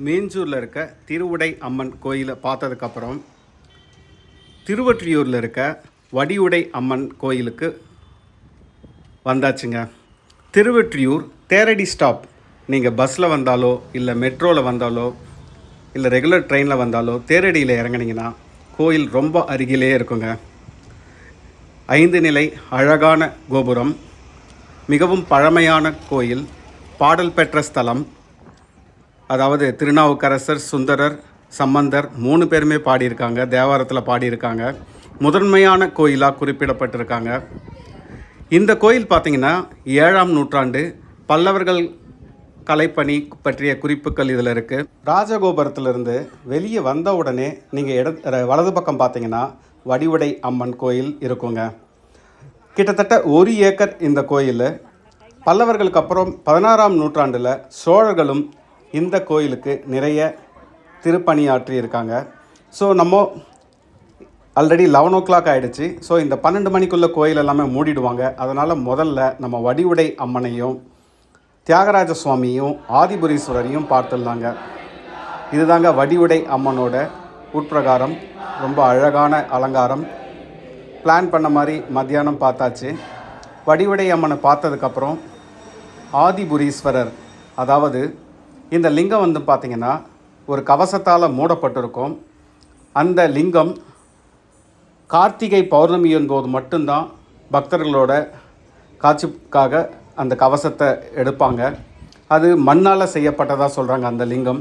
மேஞ்சூரில் இருக்க திருவுடை அம்மன் கோயிலை பார்த்ததுக்கப்புறம் திருவற்றியூரில் இருக்க வடிவுடை அம்மன் கோயிலுக்கு வந்தாச்சுங்க. திருவற்றியூர் தேரடி ஸ்டாப். நீங்கள் பஸ்ஸில் வந்தாலோ இல்லை மெட்ரோவில் வந்தாலோ இல்லை ரெகுலர் ட்ரெயினில் வந்தாலோ தேரடியில் இறங்குனீங்கன்னா கோயில் ரொம்ப அருகிலே இருக்குங்க. ஐந்து நிலை அழகான கோபுரம் மிகவும் பழமையான கோயில் பாடல் பெற்ற ஸ்தலம் அதாவது திருநாவுக்கரசர் சுந்தரர் சம்பந்தர் மூணு பேருமே பாடியிருக்காங்க. தேவாரத்தில் பாடியிருக்காங்க. முதன்மையான கோயிலாக குறிப்பிடப்பட்டிருக்காங்க. இந்த கோயில் பார்த்தீங்கன்னா ஏழாம் நூற்றாண்டு பல்லவர்கள் கலைப்பணி பற்றிய குறிப்புகள் இதில் இருக்குது ராஜகோபுரத்திலிருந்து வெளியே வந்த உடனே நீங்கள் இட வலது பக்கம் பார்த்தீங்கன்னா வடிவுடை அம்மன் கோயில் இருக்குங்க. கிட்டத்தட்ட ஒரு ஏக்கர் இந்த கோயில். பல்லவர்களுக்கு அப்புறம் பதினாறாம் நூற்றாண்டில் சோழர்களும் இந்த கோயிலுக்கு நிறைய திருப்பணியாற்றி இருக்காங்க ஸோ நம்ம ஆல்ரெடி லெவன் ஓ கிளாக் ஆகிடுச்சு ஸோ இந்த பன்னெண்டு மணிக்குள்ளே கோயில் எல்லாமே மூடிடுவாங்க. அதனால் முதல்ல நம்ம வடிவுடை அம்மனையும் தியாகராஜ சுவாமியும் ஆதிபுரீஸ்வரரையும் பார்த்துடலாங்க. இதுதாங்க வடிவுடை அம்மனோட உட்பிரகாரம். ரொம்ப அழகான அலங்காரம். பிளான் பண்ண மாதிரி மத்தியானம் பார்த்தாச்சு. வடிவுடை அம்மனை பார்த்ததுக்கப்புறம் ஆதிபுரீஸ்வரர் அதாவது இந்த லிங்கம் வந்து பார்த்திங்கன்னா ஒரு கவசத்தால் மூடப்பட்டிருக்கும். அந்த லிங்கம் கார்த்திகை பௌர்ணமியின் போது மட்டும்தான் பக்தர்களோட காட்சிக்காக அந்த கவசத்தை எடுப்பாங்க. அது மண்ணால் செய்யப்பட்டதாக சொல்கிறாங்க அந்த லிங்கம்.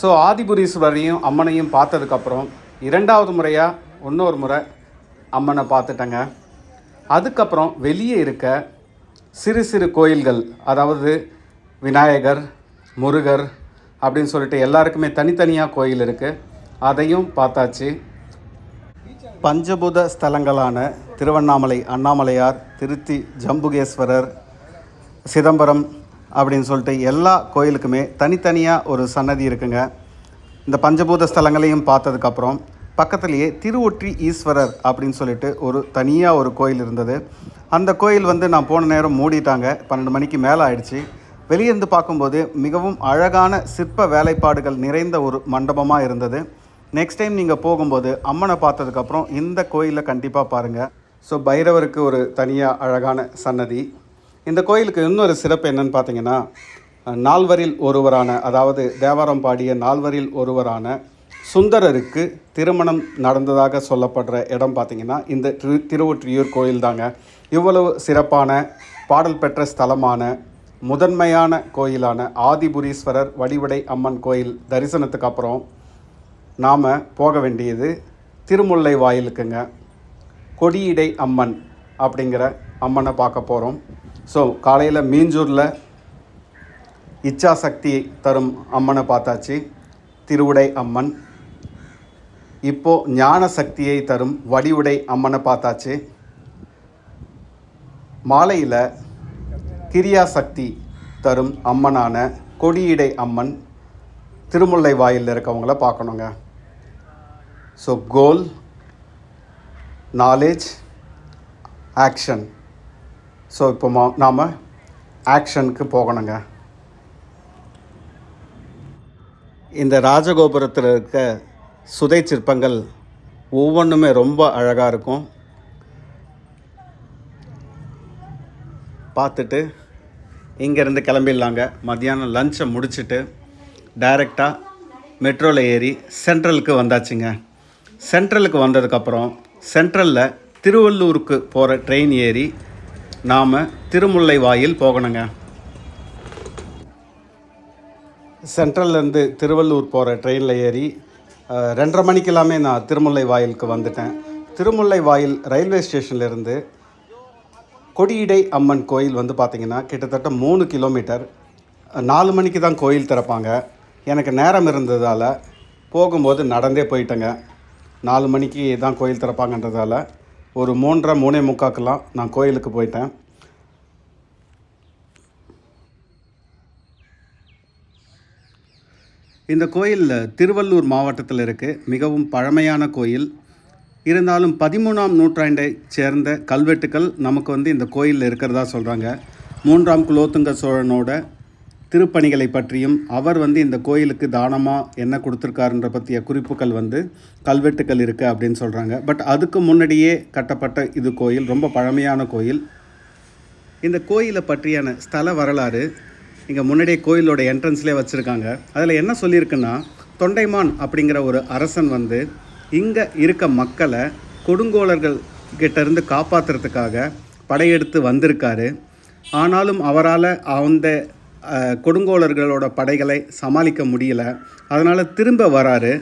ஸோ ஆதிபுரீஸ்வரரையும் அம்மனையும் பார்த்ததுக்கப்புறம் இரண்டாவது முறையாக இன்னொரு முறை அம்மனை பார்த்துட்டேங்க. அதுக்கப்புறம் வெளியே இருக்க சிறு சிறு கோயில்கள் அதாவது விநாயகர் முருகர் அப்படின்னு சொல்லிட்டு எல்லாருக்குமே தனித்தனியாக கோயில் இருக்குது அதையும் பார்த்தாச்சு. பஞ்சபூத ஸ்தலங்களான திருவண்ணாமலை அண்ணாமலையார் திருத்தி ஜம்புகேஸ்வரர் சிதம்பரம் அப்படின்னு சொல்லிட்டு எல்லா கோயிலுக்குமே தனித்தனியாக ஒரு சன்னதி இருக்குங்க. இந்த பஞ்சபூத ஸ்தலங்களையும் பார்த்ததுக்கப்புறம் பக்கத்துலேயே திருவொற்றி ஈஸ்வரர் அப்படின்னு சொல்லிட்டு ஒரு தனியாக ஒரு கோயில் இருந்தது. அந்த கோயில் வந்து நான் போன நேரம் மூடிட்டாங்க. பன்னெண்டு மணிக்கு மேலே ஆயிடுச்சு. வெளியே இருந்து பார்க்கும்போது மிகவும் அழகான சிற்ப வேலைப்பாடுகள் நிறைந்த ஒரு மண்டபமாக இருந்தது. நெக்ஸ்ட் டைம் நீங்கள் போகும்போது அம்மனை பார்த்ததுக்கப்புறம் இந்த கோயிலை கண்டிப்பாக பாருங்கள் ஸோ பைரவருக்கு ஒரு தனியாக அழகான சன்னதி. இந்த கோயிலுக்கு இன்னொரு சிறப்பு என்னன்னு பார்த்தீங்கன்னா நால்வரில் ஒருவரான அதாவது தேவாரம் பாடிய நால்வரில் ஒருவரான சுந்தரருக்கு திருமணம் நடந்ததாக சொல்லப்படுற இடம் பார்த்திங்கன்னா இந்த திரு திருவொற்றியூர் கோயில் தாங்க இவ்வளவு சிறப்பான பாடல் பெற்ற ஸ்தலமான முதன்மையான கோயிலான ஆதிபுரீஸ்வரர் வடிவடை அம்மன் கோயில் தரிசனத்துக்கு அப்புறம் நாம் போக வேண்டியது திருமுல்லை வாயிலுக்குங்க. கொடியிடை அம்மன் அப்படிங்கிற அம்மனை பார்க்க போகிறோம் ஸோ காலையில் மீஞ்சூரில் இச்சாசக்தி தரும் அம்மனை பார்த்தாச்சு. திருவுடை அம்மன். இப்போது ஞான சக்தியை தரும் வடிவுடை அம்மனை பார்த்தாச்சு. மாலையில் கிரியா சக்தி தரும் அம்மனான கொடியிடை அம்மன் திருமுல்லை வாயிலில் இருக்கவங்கள பார்க்கணுங்க. So goal knowledge action so இப்போ மா நாம் ஆக்ஷனுக்கு போகணுங்க. இந்த ராஜகோபுரத்தில் இருக்க சுதை சிற்பங்கள் ஒவ்வொன்றுமே ரொம்ப அழகாக இருக்கும். பார்த்துட்டு இங்கேருந்து கிளம்பிடலாங்க. மத்தியானம் லஞ்சை முடிச்சுட்டு டைரெக்டாக மெட்ரோவில் ஏறி சென்ட்ரலுக்கு வந்தாச்சுங்க. சென்ட்ரலுக்கு வந்ததுக்கப்புறம் சென்ட்ரலில் திருவள்ளூருக்கு போகிற ட்ரெயின் ஏறி நாம் திருமுல்லை வாயில் போகணுங்க. சென்ட்ரல்லேருந்து திருவள்ளூர் போகிற ட்ரெயினில் ஏறி ரெண்டரை மணிக்கெல்லாமே நான் திருமுல்லை வாயிலுக்கு வந்துட்டேன். திருமுல்லை வாயில் ரயில்வே ஸ்டேஷன்லேருந்து கொடியிடை அம்மன் கோயில் வந்து பார்த்திங்கன்னா கிட்டத்தட்ட மூணு கிலோமீட்டர். நாலு மணிக்கு தான் கோயில் திறப்பாங்க. எனக்கு நேரம் இருந்ததால் போகும்போது நடந்தே போயிட்டேங்க. நாலு மணிக்கு தான் கோயில் திறப்பாங்கன்றதால ஒரு மூன்றரை மூணே முக்காக்கெல்லாம் நான் கோயிலுக்கு போயிட்டேன். இந்த கோயில் திருவள்ளூர் மாவட்டத்தில் இருக்குது மிகவும் பழமையான கோயில். இருந்தாலும் பதிமூணாம் நூற்றாண்டை சேர்ந்த கல்வெட்டுக்கள் நமக்கு வந்து இந்த கோயிலில் இருக்கிறதா சொல்கிறாங்க மூன்றாம் குலோத்துங்க சோழனோட திருப்பணிகளை பற்றியும் அவர் வந்து இந்த கோயிலுக்கு தானமாக என்ன கொடுத்துருக்காருன்ற பற்றிய குறிப்புகள் வந்து கல்வெட்டுக்கள் இருக்குது அப்படின்னு சொல்கிறாங்க பட் அதுக்கு முன்னாடியே கட்டப்பட்ட இது கோயில் ரொம்ப பழமையான கோயில். இந்த கோயிலை பற்றியான ஸ்தல வரலாறு இங்கே முன்னாடியே கோயிலோட என்ட்ரன்ஸ்லேயே வச்சுருக்காங்க. அதில் என்ன சொல்லியிருக்குன்னா தொண்டைமான் அப்படிங்கிற ஒரு அரசன் வந்து இங்கே இருக்க மக்களை கொடுங்கோலர்கள் கிட்டேருந்து காப்பாற்றுறதுக்காக படையெடுத்து வந்திருக்காரு. ஆனாலும் அவரால் அந்த கொடுங்கோலர்களோட படைகளை சமாளிக்க முடியல. அதனால் திரும்ப வராரு.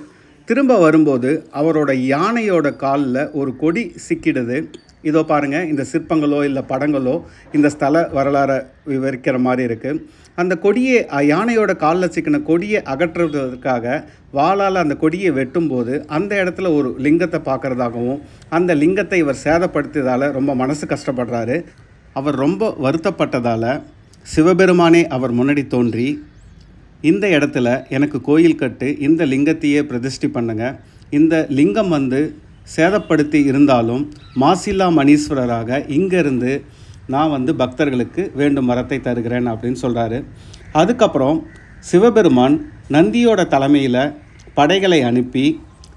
திரும்ப வரும்போது அவரோட யானையோட காலில் ஒரு கொடி சிக்கிடுது. இதோ பாருங்கள் இந்த சிற்பங்களோ இல்லை படங்களோ இந்த ஸ்தல வரலாறை விவரிக்கிற மாதிரி இருக்குது அந்த கொடியை யானையோட காலில் சிக்கின கொடியை அகற்றுவதற்காக வாளால் அந்த கொடியை வெட்டும்போது அந்த இடத்துல ஒரு லிங்கத்தை பார்க்குறதாகவும் அந்த லிங்கத்தை இவர் சேதப்படுத்தியதால் ரொம்ப மனசு கஷ்டப்படுறாரு. அவர் ரொம்ப வருத்தப்பட்டதால் சிவபெருமானே அவர் முன்னாடி தோன்றி இந்த இடத்துல எனக்கு கோயில் கட்டு இந்த லிங்கத்தையே பிரதிஷ்டி பண்ணுங்கள் இந்த லிங்கம் வந்து சேதப்படுத்தி இருந்தாலும் மாசில்லா மணீஸ்வரராக இங்கேருந்து நான் வந்து பக்தர்களுக்கு வேண்டும் வரத்தை தருகிறேன் அப்படின்னு சொல்கிறாரு அதுக்கப்புறம் சிவபெருமான் நந்தியோட தலைமையில் படைகளை அனுப்பி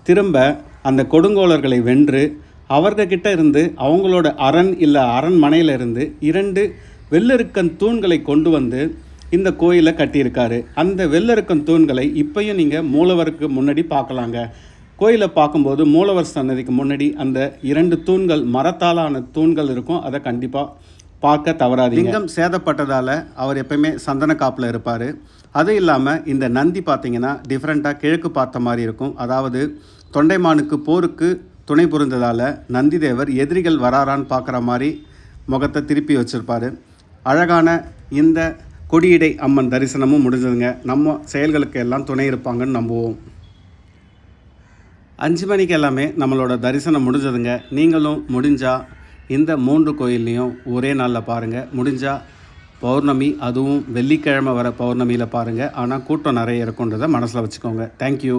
திரும்ப அந்த கொடுங்கோலர்களை வென்று அவர்கிட்ட இருந்து அவங்களோட அரண் இல்லை அரண்மனையிலிருந்து இரண்டு வெள்ளருக்கன் தூண்களை கொண்டு வந்து இந்த கோயிலை கட்டியிருக்காரு. அந்த வெள்ளருக்கன் தூண்களை இப்பையும் நீங்கள் மூலவருக்கு முன்னாடி பார்க்கலாங்க. கோயிலை பார்க்கும்போது மூலவர் சன்னதிக்கு முன்னாடி அந்த இரண்டு தூண்கள் மரத்தாலான தூண்கள் இருக்கும். அதை கண்டிப்பாக பார்க்க தவறாது லிங்கம் சேதப்பட்டதால் அவர் எப்பயுமே சந்தன காப்பில் இருப்பார். அது இல்லாமல் இந்த நந்தி பார்த்தீங்கன்னா டிஃப்ரெண்ட்டாக கிழக்கு பார்த்த மாதிரி இருக்கும். அதாவது தொண்டைமானுக்கு போருக்கு துணை புரிந்ததால் நந்திதேவர் எதிரிகள் வராரான்னு பார்க்குற மாதிரி முகத்தை திருப்பி வச்சுருப்பாரு. அழகான இந்த கொடியடை அம்மன் தரிசனமும் முடிஞ்சதுங்க. நம்ம செயல்களுக்கு எல்லாம் துணை இருப்பாங்கன்னு நம்புவோம். அஞ்சு மணிக்கு எல்லாமே நம்மளோட தரிசனம் முடிஞ்சதுங்க. நீங்களும் முடிஞ்சால் இந்த மூன்று கோயில்லையும் ஒரே நாளில் பாருங்கள் முடிஞ்சால் பௌர்ணமி அதுவும் வெள்ளிக்கிழமை வர பௌர்ணமியில் பாருங்கள் ஆனால் கூட்டம் நிறைய இருக்குன்றதை மனசில் வச்சுக்கோங்க. தேங்க்யூ